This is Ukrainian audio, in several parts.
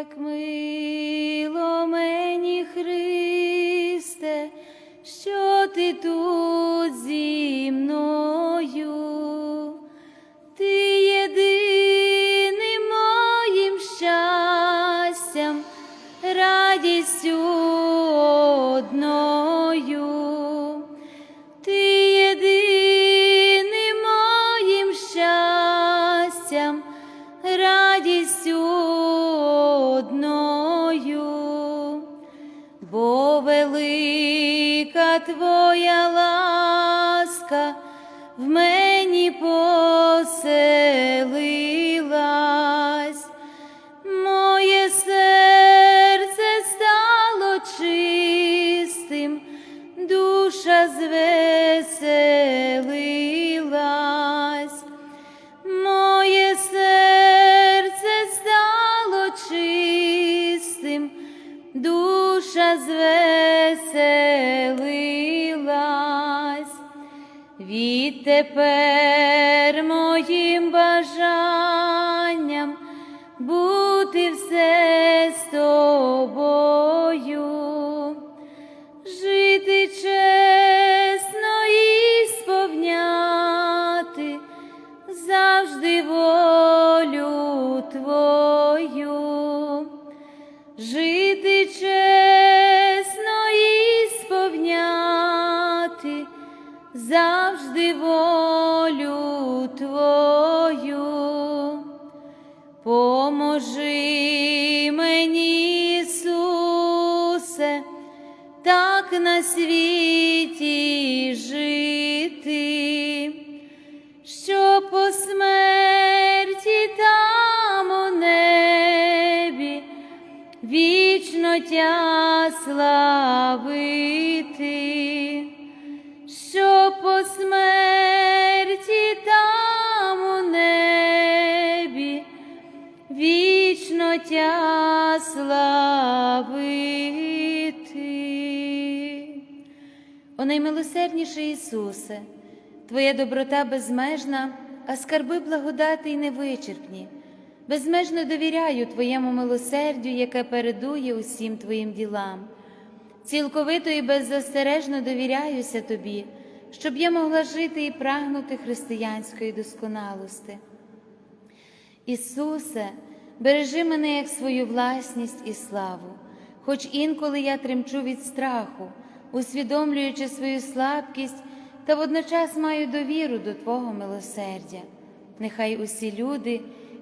як твоя ласка в мені поселилась, Відтепер Вічно тя славити, що по смерті там у небі вічно тя славити. О наймилосердніший Ісусе, Твоя доброта безмежна, а скарби благодати й невичерпні. Безмежно довіряю Твоєму милосердю, яке передує усім Твоїм ділам. Цілковито і беззастережно довіряюся Тобі, щоб я могла жити і прагнути християнської досконалости. Ісусе, бережи мене як свою власність і славу, хоч інколи я тремчу від страху, усвідомлюючи свою слабкість та водночас маю довіру до Твого милосердя. Нехай усі люди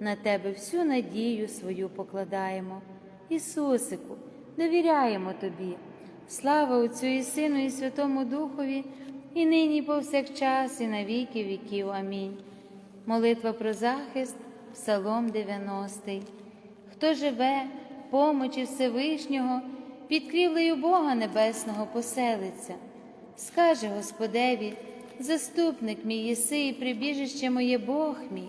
на Тебе всю надію свою покладаємо. Ісусику, довіряємо Тобі. Слава Отцю і Сину, і Святому Духові, і нині, і повсякчас, і на віки віків. Амінь. Молитва про захист, Псалом 90. Хто живе, помочі Всевишнього, під крівлею Бога Небесного поселиться, скаже Господеві, заступник мій єси, і прибіжище моє Бог мій,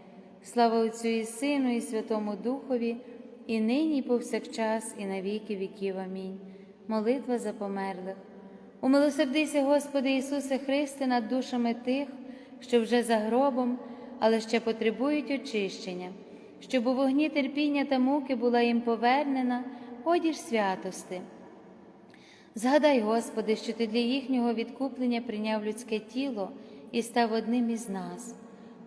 Слава Отцю і Сину, і Святому Духові, і нині, і повсякчас, і на віки віків. Амінь. Молитва за померлих. Умилосердися, Господи Ісусе Христе, над душами тих, що вже за гробом, але ще потребують очищення, щоб у вогні терпіння та муки була їм повернена одіж святости. Згадай, Господи, що Ти для їхнього відкуплення прийняв людське тіло і став одним із нас.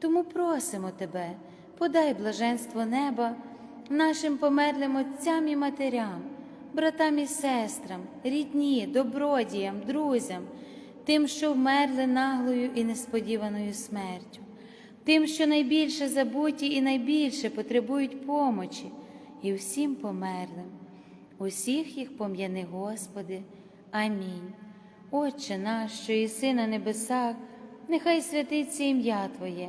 тому просимо Тебе, подай блаженство неба нашим померлим отцям і матерям, братам і сестрам, рідні, добродіям, друзям, тим, що вмерли наглою і несподіваною смертю, тим, що найбільше забуті і найбільше потребують помочі, і всім померлим. Усіх їх пом'яни, Господи. Амінь. Отче наш, що єси на небесах, нехай святиться ім'я Твоє,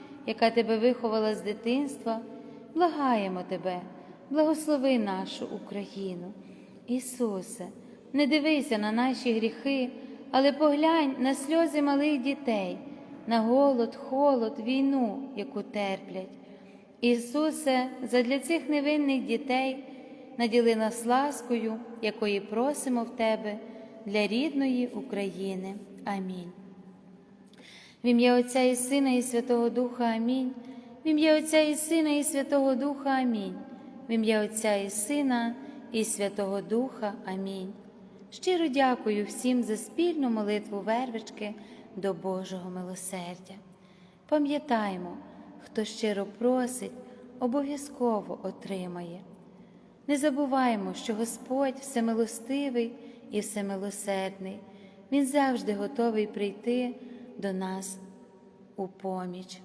яка Тебе виховала з дитинства, благаємо Тебе, благослови нашу Україну. Ісусе, не дивися на наші гріхи, але поглянь на сльози малих дітей, на голод, холод, війну, яку терплять. Ісусе, задля цих невинних дітей наділи нас ласкою, якої просимо в Тебе для рідної України. Амінь. В ім'я Отця і Сина, і Святого Духа Амінь. В ім'я Отця і Сина, і Святого Духа Амінь. В ім'я Отця і Сина, і Святого Духа Амінь. Щиро дякую всім за спільну молитву вервички до Божого милосердя. Пам'ятаймо, хто щиро просить, обов'язково отримає. Не забуваймо, що Господь всемилостивий і всемилосердний, Він завжди готовий прийти до нас у поміч.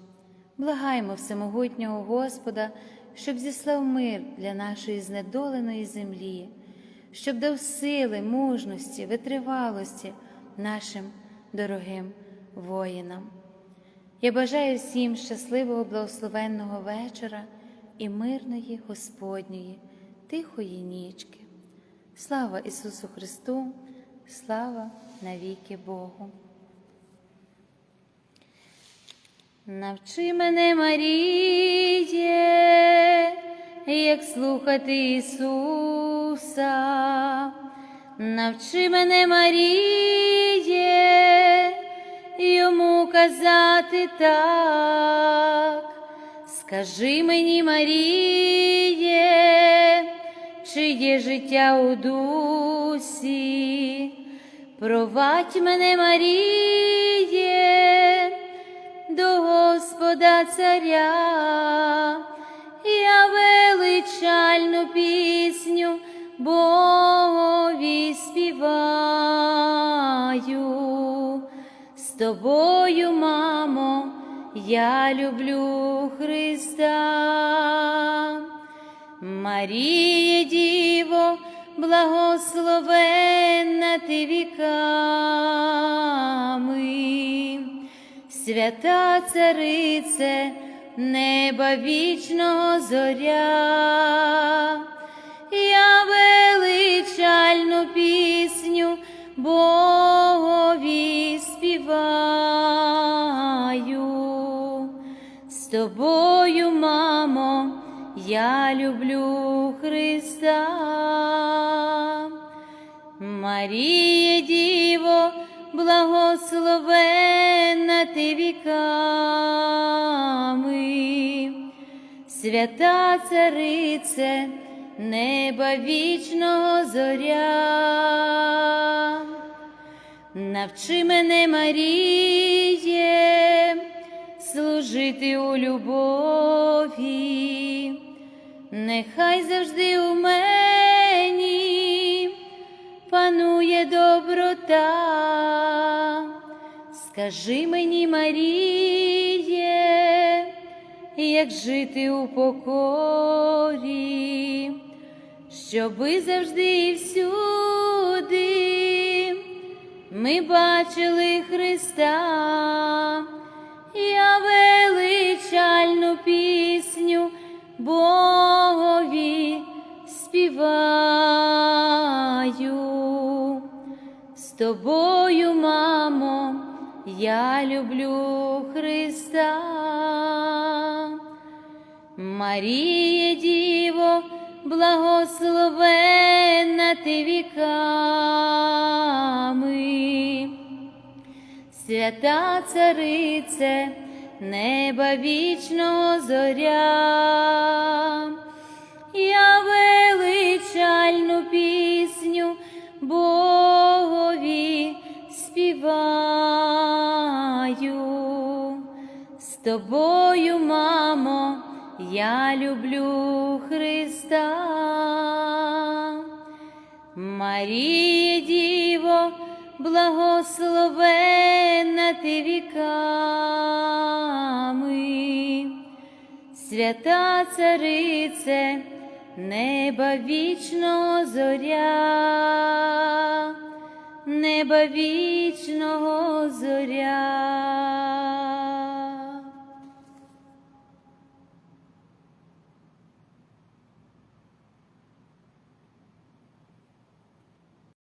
Благаймо всемогутнього Господа, щоб зіслав мир для нашої знедоленої землі, щоб дав сили, мужності, витривалості нашим дорогим воїнам. Я бажаю всім щасливого, благословенного вечора і мирної Господньої тихої нічки. Слава Ісусу Христу, слава навіки Богу. Навчи мене, Маріє, як слухати Ісуса, навчи мене, Маріє, йому казати так, скажи мені, Маріє, чи є життя у дусі, провадь мене, Маріє, Господа Царя, я величальну пісню Богові співаю. З тобою, мамо, я люблю Христа. Маріє Діво, благословенна ти віками, свята царице, неба вічного зоря, я величальну пісню Богові співаю. З тобою, мамо, я люблю Христа. Маріє Діво, благословенна ти віками, свята царице, неба вічного зоря. Навчи мене, Маріє, служити у любові, нехай завжди у мені панує доброта. Скажи мені, Маріє, як жити у покорі, щоби завжди і всюди ми бачили Христа, я величальну пісню Богові співаю. З тобою, мамо, я люблю Христа. Маріє Діво, благословенна ти віками, свята царице, неба вічного зоря, я величальну пісню Богові співаю. З тобою, мамо, я люблю Христа. Марія Діво, благословенна ти віками, свята царице, неба вічного зоря, неба вічного зоря.